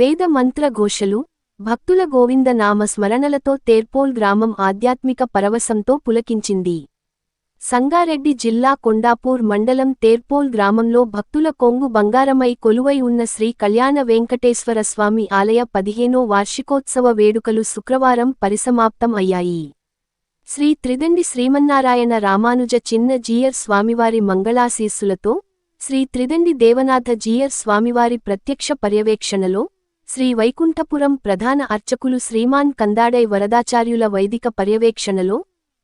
వేద మంత్ర ఘోషలు భక్తుల గోవింద నామ స్మరణలతో తేర్పోల్ గ్రామం ఆధ్యాత్మిక పరవశంతో పులకించింది. సంగారెడ్డి జిల్లా కొండాపూర్ మండలం తేర్పోల్ గ్రామంలో భక్తుల కొంగు బంగారమై కొలువై ఉన్న శ్రీ కళ్యాణ వెంకటేశ్వర స్వామి ఆలయ పదిహేనో వార్షికోత్సవ వేడుకలు శుక్రవారం పరిసమాప్తం అయ్యాయి. శ్రీ త్రిదండి శ్రీమన్నారాయణ రామానుజ చిన్న జీయర్ స్వామివారి మంగళాశీస్సులతో శ్రీ త్రిదండి దేవనాథ జీయర్ స్వామివారి ప్రత్యక్ష పర్యవేక్షణలో శ్రీ వైకుంఠపురం ప్రధాన అర్చకులు శ్రీమాన్ కందాడై వరదాచార్యుల వైదిక పర్యవేక్షణలో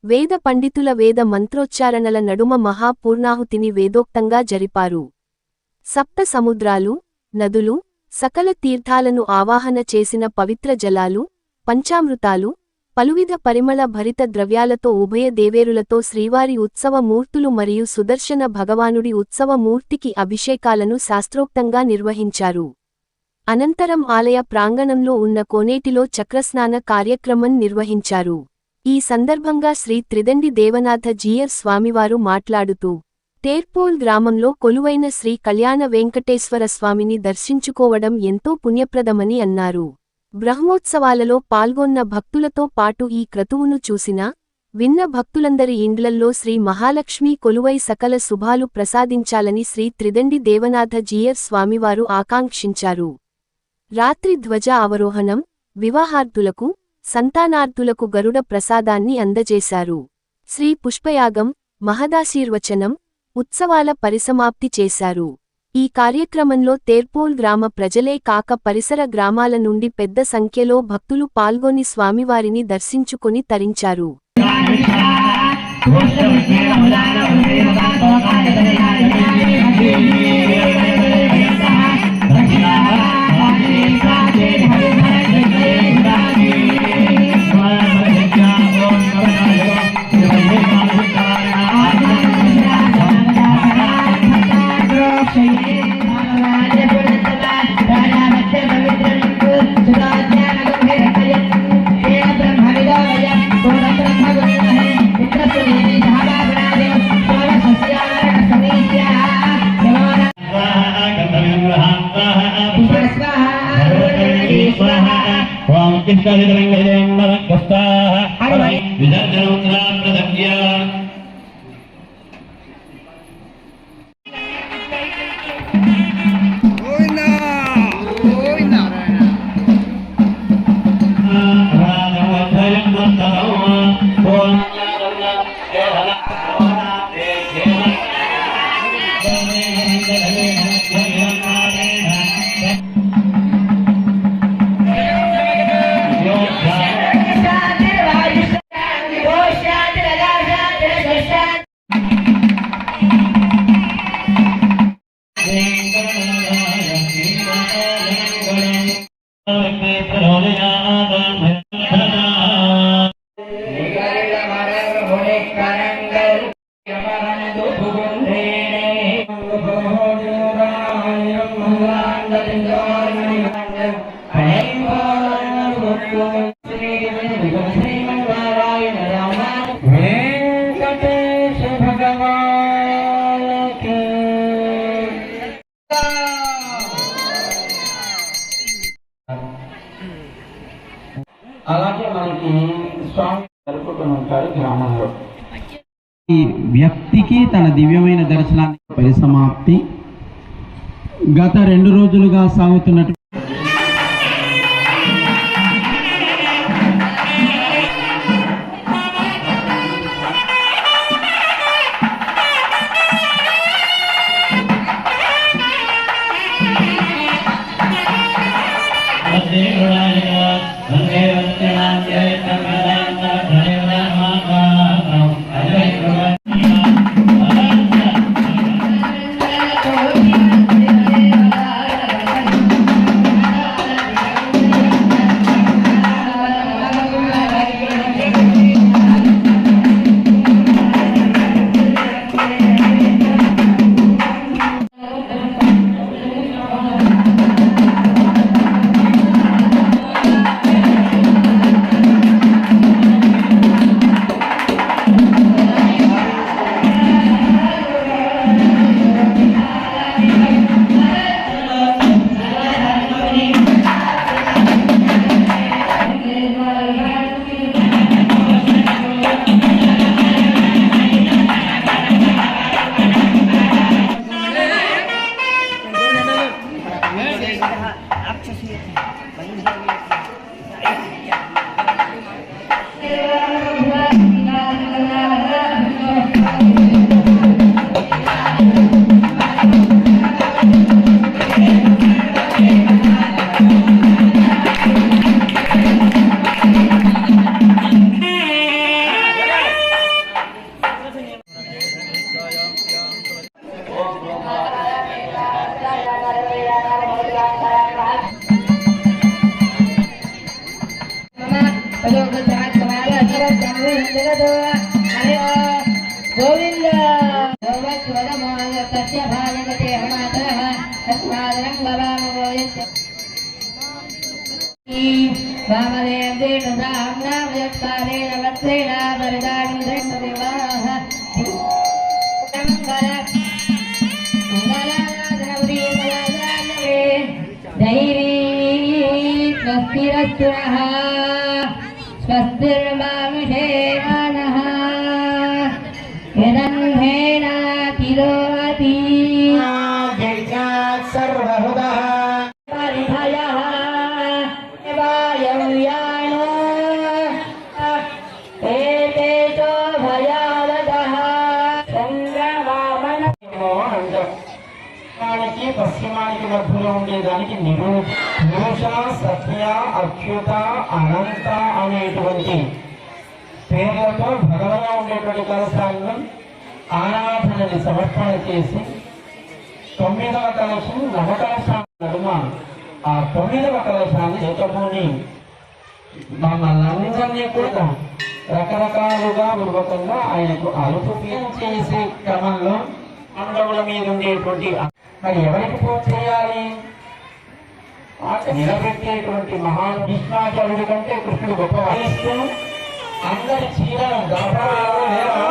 వేద పండితుల వేద మంత్రోచ్చారణల నడుమ మహాపూర్ణాహుతిని వేదోక్తంగా జరిపారు. సప్త సముద్రాలు నదులు సకల తీర్థాలను ఆవాహన చేసిన పవిత్ర జలాలు పంచామృతాలు పలువిధ పరిమళ భరిత ద్రవ్యాలతో ఉభయ దేవేరులతో శ్రీవారి ఉత్సవ మూర్తులు మరియు సుదర్శన భగవానుడి ఉత్సవ మూర్తికి అభిషేకాలను శాస్త్రోక్తంగా నిర్వహించారు. అనంతరం ఆలయ ప్రాంగణంలో ఉన్న కోనేటిలో చక్రస్నాన కార్యక్రమం నిర్వహించారు. ఈ సందర్భంగా శ్రీ త్రిదండి దేవనాథ జీయర్ స్వామివారు మాట్లాడుతూ తేర్పోల్ గ్రామంలో కొలువైన శ్రీ కళ్యాణ వెంకటేశ్వర స్వామిని దర్శించుకోవడం ఎంతో పుణ్యప్రదమని అన్నారు. బ్రహ్మోత్సవాలలో పాల్గొన్న భక్తులతో పాటు ఈ క్రతువును చూసిన విన్న భక్తులందరి ఇండ్లల్లో శ్రీ మహాలక్ష్మీ కొలువై సకల శుభాలు ప్రసాదించాలని శ్రీ త్రిదండి దేవనాథ జీయర్ స్వామివారు ఆకాంక్షించారు. రాత్రి ధ్వజ అవరోహణం వివాహార్థులకు సంతానార్థులకు గరుడ ప్రసాదాన్ని అందజేశారు. శ్రీ పుష్పయాగం మహదాశీర్వచనం ఉత్సవాల పరిసమాప్తి చేశారు. ఈ కార్యక్రమంలో తేర్పోల్ గ్రామ ప్రజలే కాక పరిసర గ్రామాల నుండి పెద్ద సంఖ్యలో భక్తులు పాల్గొని స్వామివారిని దర్శించుకుని తరించారు. అలాగే మనకి స్వామి గ్రామంలో. ఈ వ్యక్తికి తన దివ్యమైన దర్శనానికి పరిసమాప్తి. గత రెండు రోజులుగా సాగుతున్నటువంటి यहाँ राक्षसी वहीं గోవింద. తస్య భాగవతే హమాతరః తస్మాదరం భవామ గోవింద వామదేవేన బ్రాహ్మణామయత్కారేణ వత్రేణ వరదానం పశ్చిమానికి మధ్యలో ఉండేదానికి నిరూ పురుష సత్య అచ్యుత అనంత అనేటువంటి పేర్లతో భగవంగా ఉండేటువంటి కలశాలను ఆరాధనని సమర్పణ చేసి తొమ్మిదవ కలశం నవకలశాల నడుమ ఆ తొమ్మిదవ కలశాన్ని చేతముని మమ్మల్ని కూడా రకరకాలుగా పూర్వకంగా ఆయనకు అలుపు చేసే క్రమంలో పాండవుల మీద ఉండేటువంటి మరి ఎవరికి పూజ చేయాలి నిలబెట్టేటువంటి మహాన్ భీష్మాచార్యుడి కంటే కృష్ణుడు గొప్ప వహిస్తూ అందరి చీరను దాపాలు లేవా?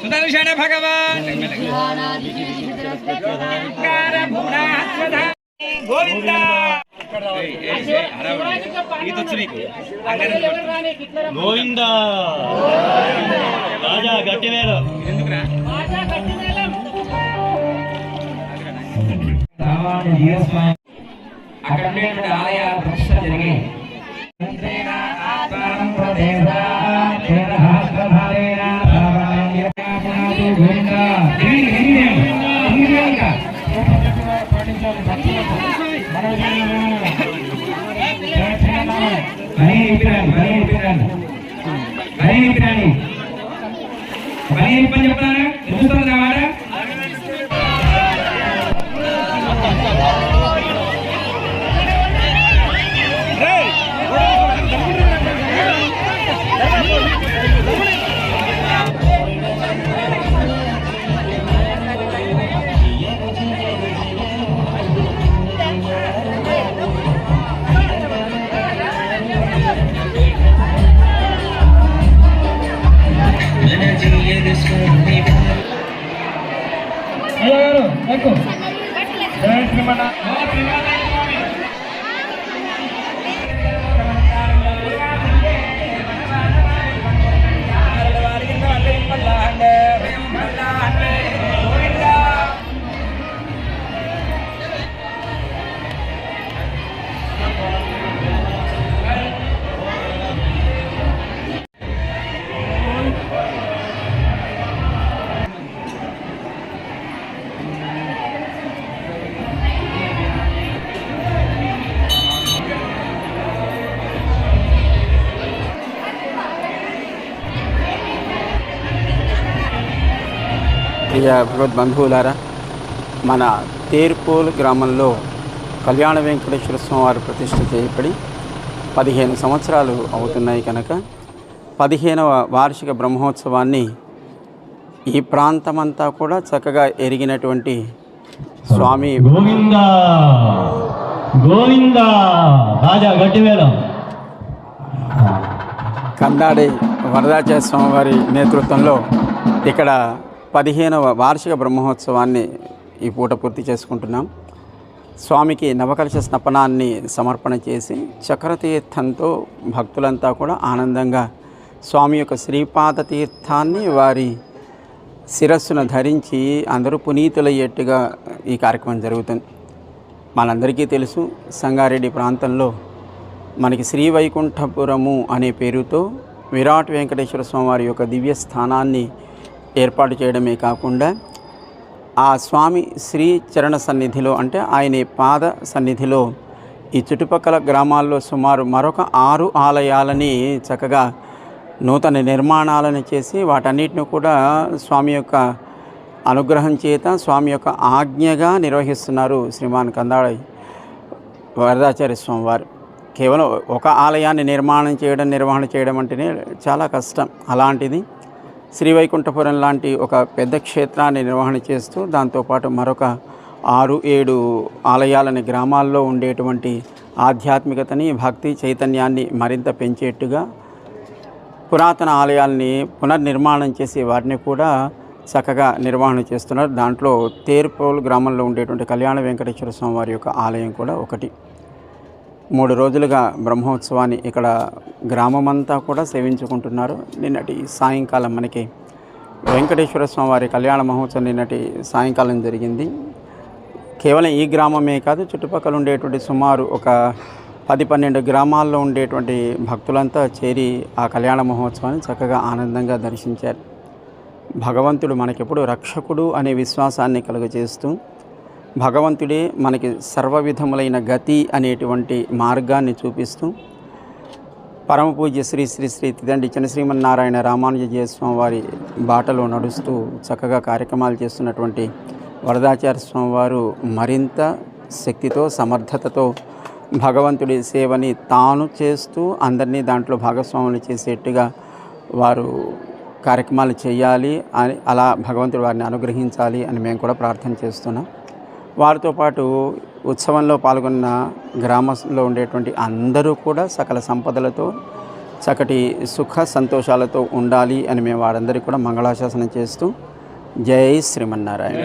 సుదర్శన భగవాన్ గోవింద. గోవింద రాజా గట్టివేలు రామాను జీవస్వామి అక్కడ ఆలయాల ప్రతిష్ట జరిగాయి Amen. అయ్యగారు ప్రియ భగవద్బంధువులారా మన తేర్పోల్ గ్రామంలో కళ్యాణ వెంకటేశ్వర స్వామి వారు ప్రతిష్ఠ చేయబడి పదిహేను సంవత్సరాలు అవుతున్నాయి కనుక పదిహేనవ వార్షిక బ్రహ్మోత్సవాన్ని ఈ ప్రాంతమంతా కూడా చక్కగా ఎరిగినటువంటి స్వామి గోవింద గోవింద రాజా కందాడి వరదాచార్య స్వామి వారి నేతృత్వంలో ఇక్కడ పదిహేనవ వార్షిక బ్రహ్మోత్సవాన్ని ఈ పూట పూర్తి చేసుకుంటున్నాం. స్వామికి నవకలశ స్నపనాన్ని సమర్పణ చేసి చక్రతీర్థంతో భక్తులంతా కూడా ఆనందంగా స్వామి యొక్క శ్రీపాద తీర్థాన్ని వారి శిరస్సును ధరించి అందరూ పునీతులయ్యేట్టుగా ఈ కార్యక్రమం జరుగుతుంది. మనందరికీ తెలుసు సంగారెడ్డి ప్రాంతంలో మనకి శ్రీవైకుంఠపురము అనే పేరుతో విరాట్ వెంకటేశ్వర స్వామి వారి యొక్క దివ్య స్థానాన్ని ఏర్పాటు చేయడమే కాకుండా ఆ స్వామి శ్రీ చరణ సన్నిధిలో అంటే ఆయన పాద సన్నిధిలో ఈ చుట్టుపక్కల గ్రామాల్లో సుమారు మరొక ఆరు ఆలయాలని చక్కగా నూతన నిర్మాణాలను చేసి వాటన్నిటిని కూడా స్వామి యొక్క అనుగ్రహం చేత స్వామి యొక్క ఆజ్ఞగా నిర్వహిస్తున్నారు శ్రీమాన్ కందాళ వరదాచార్య స్వామివారు. కేవలం ఒక ఆలయాన్ని నిర్మాణం చేయడం నిర్వహణ చేయడం అంటేనే చాలా కష్టం. అలాంటిది శ్రీవైకుంఠపురం లాంటి ఒక పెద్ద క్షేత్రాన్ని నిర్వహణ చేస్తూ దాంతోపాటు మరొక ఆరు ఏడు ఆలయాలని గ్రామాల్లో ఉండేటువంటి ఆధ్యాత్మికతని భక్తి చైతన్యాన్ని మరింత పెంచేట్టుగా పురాతన ఆలయాల్ని పునర్నిర్మాణం చేసి వాటిని కూడా చక్కగా నిర్వహణ చేస్తున్నారు. దాంట్లో తేర్పోల్ గ్రామంలో ఉండేటువంటి కళ్యాణ వెంకటేశ్వర స్వామి వారి యొక్క ఆలయం కూడా ఒకటి. మూడు రోజులుగా బ్రహ్మోత్సవాన్ని ఇక్కడ గ్రామమంతా కూడా సేవించుకుంటున్నారు. నిన్నటి సాయంకాలం మనకి వెంకటేశ్వర స్వామి వారి కళ్యాణ మహోత్సవం నిన్నటి సాయంకాలం జరిగింది. కేవలం ఈ గ్రామమే కాదు చుట్టుపక్కల ఉండేటువంటి సుమారు ఒక పది పన్నెండు గ్రామాల్లో ఉండేటువంటి భక్తులంతా చేరి ఆ కళ్యాణ మహోత్సవాన్ని చక్కగా ఆనందంగా దర్శించారు. భగవంతుడు మనకెప్పుడు రక్షకుడు అనే విశ్వాసాన్ని కలుగజేస్తూ భగవంతుడే మనకి సర్వ విధములైన గతి అనేటువంటి మార్గాన్ని చూపిస్తూ పరమ పూజ్య శ్రీ శ్రీ శ్రీ తిదండి చిన్న శ్రీమన్నారాయణ రామానుజ స్వామి వారి బాటలో నడుస్తూ చక్కగా కార్యక్రమాలు చేస్తున్నటువంటి వరదాచార్య స్వామి వారు మరింత శక్తితో సమర్థతతో భగవంతుడి సేవని తాను చేస్తూ అందరినీ దాంట్లో భాగస్వాములు చేసేట్టుగా వారు కార్యక్రమాలు చేయాలి అని అలా భగవంతుడు వారిని అనుగ్రహించాలి అని మేము కూడా ప్రార్థన చేస్తున్నాం. వారితో పాటు ఉత్సవంలో పాల్గొన్న గ్రామంలో ఉండేటువంటి అందరూ కూడా సకల సంపదలతో చక్కటి సుఖ సంతోషాలతో ఉండాలి అని మేము వారందరికీ కూడా మంగళాశాసనం చేస్తూ జై శ్రీమన్నారాయణ.